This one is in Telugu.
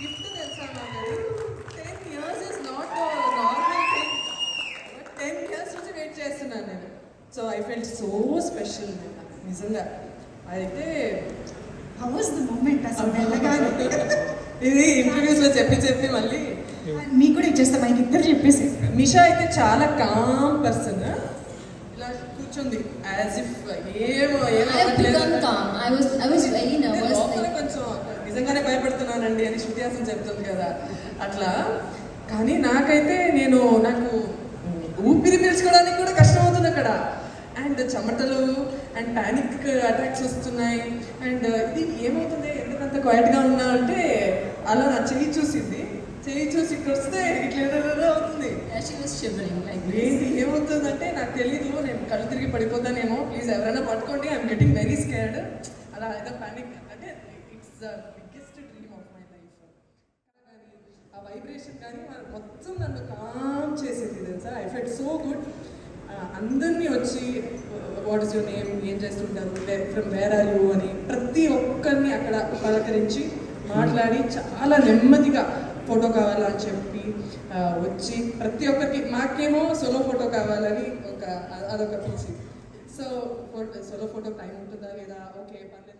గిఫ్ట్ తెలుసా నాకు ten years is not normal thing ten years నుంచి వెయిట్ చేస్తున్నాను నేను. So I felt so special నిజంగా. అయితే హౌ వాస్ ద మూమెంట్ అసలు వెళ్ళగానే. ఇది ఇంటర్వ్యూస్లో చెప్పి చెప్పి మళ్ళీ మీకు కూడా ఇచ్చేస్తా. మైక్ ఇద్దరు చెప్పేసి. మిషా అయితే చాలా కామ్ పర్సన్ ఇలా కూర్చుంది. యాజ్ ఇఫ్ ఏమో ఏమో నిజంగానే భయపడుతున్నానండి అని శృతిహాసం చెప్తుంది కదా. అట్లా. కానీ నాకైతే నేను నాకు ఊపిరి పీల్చుకోవడానికి కూడా కష్టం అవుతుంది అక్కడ. అండ్ చెమటలు అండ్ ప్యానిక్ అటాక్స్ వస్తున్నాయి. అండ్ ఇది ఏమవుతుంది? ఎందుకంత క్వైట్గా ఉన్నా అంటే అలా నా చెయ్యి చూసింది. చెయ్యి చూసి ఇక్కడ వస్తే ఇట్లా అవుతుంది. ఏంటి? ఏమవుతుందంటే నాకు తెలియదు నేను కళ్ళు తిరిగి పడిపోతానేమో. ప్లీజ్ ఎవరైనా పట్టుకోండి. ఐఎమ్ గెటింగ్ వెరీ స్కేర్డ్ అలా ఏదో panic the biggest dream of my life ఆ వైబ్రేషన్ కానీ మొత్తం నన్ను కామ్ చేసింది తెలుసా? ఐ ఫెట్ సో గుడ్ అందరినీ వచ్చి వాట్ ఇస్ యువర్ నేమ్ ఏం చేస్తుంటారు? ఫ్రమ్ వేర్ ఆర్ యూ అని ప్రతి ఒక్కరిని అక్కడ పలకరించి మాట్లాడి చాలా నెమ్మదిగా ఫోటో కావాలని అని చెప్పి వచ్చి ప్రతి ఒక్కరికి మాకేమో సోలో ఫోటో కావాలని ఒక అదొక పిలిచి సో సోలో ఫోటో టైం ఉంటుందా లేదా? ఓకే పర్లేదు